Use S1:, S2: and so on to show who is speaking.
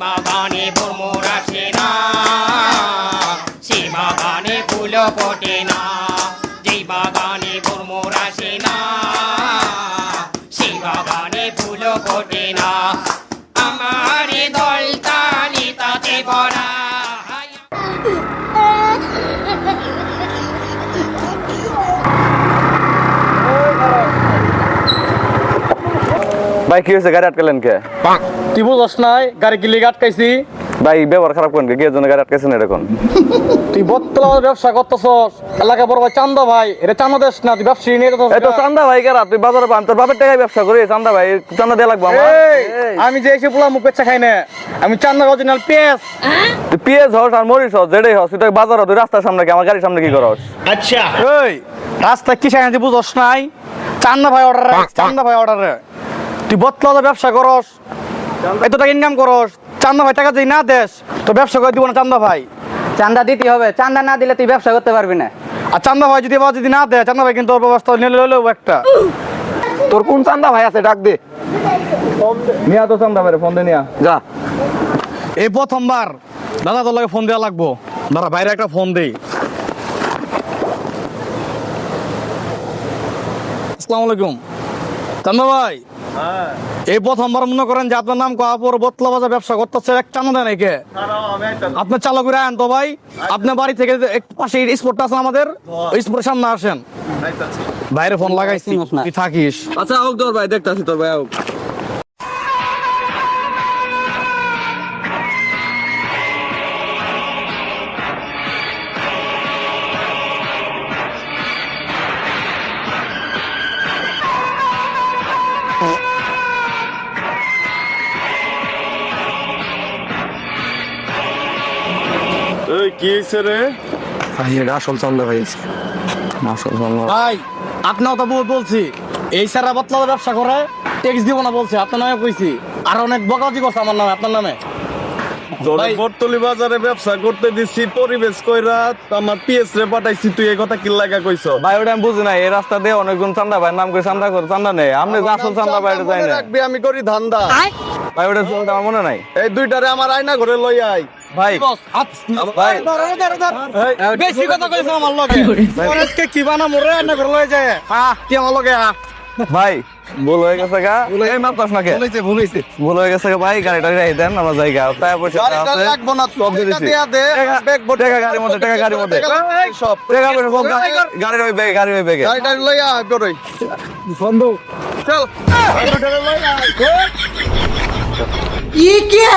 S1: বাগানে ভ্রমর আসে না। সেই বাগানে ফুল ফোটে না। যেই বাগানে ভ্রমর আসে না। সেই বাগানে ফুল ফোটে না। আমার দল
S2: ভাই কি হয়েছে? গাড়ি আটকালেন কে?
S3: তুই বুঝস নাই গাড়ি কি লিগে আটকাইছি?
S2: ভাই ব্যবহার খারাপ করেন কে? জন্য গাড়ি আটকাইছেন এরকম।
S3: তুই বত্তলা ব্যবসা করতেছস। এলাকা বড় ভাই চান্দা ভাই এটা চান্দা দেশ না তুই ব্যবসায়ী নিয়ে
S2: তো চান্দা ভাই কারা? তুই বাজারে পান তোর বাপের টাকায় ব্যবসা করি চান্দা ভাই চান্দা দিয়ে লাগবো আমার?
S3: আমি যে এসে পোলা মুখ পেচ্ছা খাই না। আমি চান্দা অরিজিনাল পেঁয়াজ।
S2: তুই পিএস হস আর মরিস হস যেটাই হস তুই বাজারে তুই রাস্তার সামনে কি? আমার গাড়ির সামনে কি করস?
S3: এই রাস্তায় কি খাই তুই বুঝস নাই? চান্দা ভাই অর্ডার চান্দা ভাই অর্ডার তুই বত্তলা ব্যবসা করস। এত টাকা ইনকাম করস। চান্দা ভাই টাকা যদি না দেস তো ব্যবসা করে দিব না চান্দা ভাই।
S4: চান্দা দিতে হবে। চান্দা না দিলে তুই ব্যবসা করতে পারবি না।
S3: আর চান্দা ভাই যদি যদি না দেয় চান্দা ভাই কিন্তু ওর ব্যবস্থা নিয়ে লইলেও একটা।
S2: তোর কোন চান্দা ভাই আছে? ডাক দে। নিয়া তো চান্দা ভাই ফোন দে নিয়া। যা।
S3: এই প্রথমবার দাদা তোর লাগে ফোন দেওয়া লাগবো। দাদা বাইরে একটা ফোন দেই। আসসালামু আলাইকুম। চান্দা ভাই? এই প্রথমবার মনে করেন যে আপনার নাম কহাপুর বোতলা বাজার ব্যবসা করতেছে এক চান্দা দেন একে আপনার চালক আন তো ভাই। আপনার বাড়ি থেকে এক পাশে স্পোর্টটা আছে আমাদের ওই স্পোর্টের সামনে আসেন। বাইরে ফোন লাগাইছি তুই থাকিস।
S2: আচ্ছা হোক তোর ভাই দেখতাছি তোর ভাই হোক
S5: এই কি হয়েছে রে?
S2: ভাই এটা আসল চান্দা ভাই। আসল চান্দা।
S3: ভাই আপনার তো বলছি। এই বতলা ব্যবসা করে ট্যাক্স দিব না বলছে আপনার নামে কইছি। আর অনেক বকাজি করছে আমার নামে আপনার নামে।
S5: তোর বাজারে ব্যবসা করতে দিছি পরিবেশ কইরা আমার পিএস রে পাঠাইছি তুই এই কথা কি লাগা কইছ?
S2: ভাই ওটা আমি বুঝি না এই রাস্তা দিয়ে অনেকজন চান্দা ভাই নাম করে চান্দা করে চান্দা নেই। আপনি আসল চান্দা ভাই যাই না।
S5: রাখবি আমি করি ধান্দা।
S2: ভাই ওটা শুনতে আমার মনে নাই।
S5: এই দুইটারে আমার আয়না ঘরে লই আই
S2: ভাই ভাই
S3: বেশি কথা কইছ আমার লগে। কি বানা মরে না করে লয়ে যায়। হ্যাঁ কি আমার লগে আ?
S2: ভাই ভুল হয়ে গেছে গা। এই মাপ না কে
S3: ভুল
S2: ভুল হয়ে গেছে ভাই গাড়িটা রাই দেন আমার জায়গা গা। টাকা পয়সা আছে
S5: লাগবো না তো দে ব্যাগ বট
S2: টাকা গাড়ির মধ্যে টাকা গাড়ির মধ্যে।
S5: সব।
S2: টাকা পয়সা সব গাড়ির ওই ব্যাগে গাড়ির ওই ব্যাগে।
S5: গাড়িটা লইয়া আয় বড়ই
S3: বন্ধু।
S5: চল। টাকা লইয়া
S6: আয় কি কে?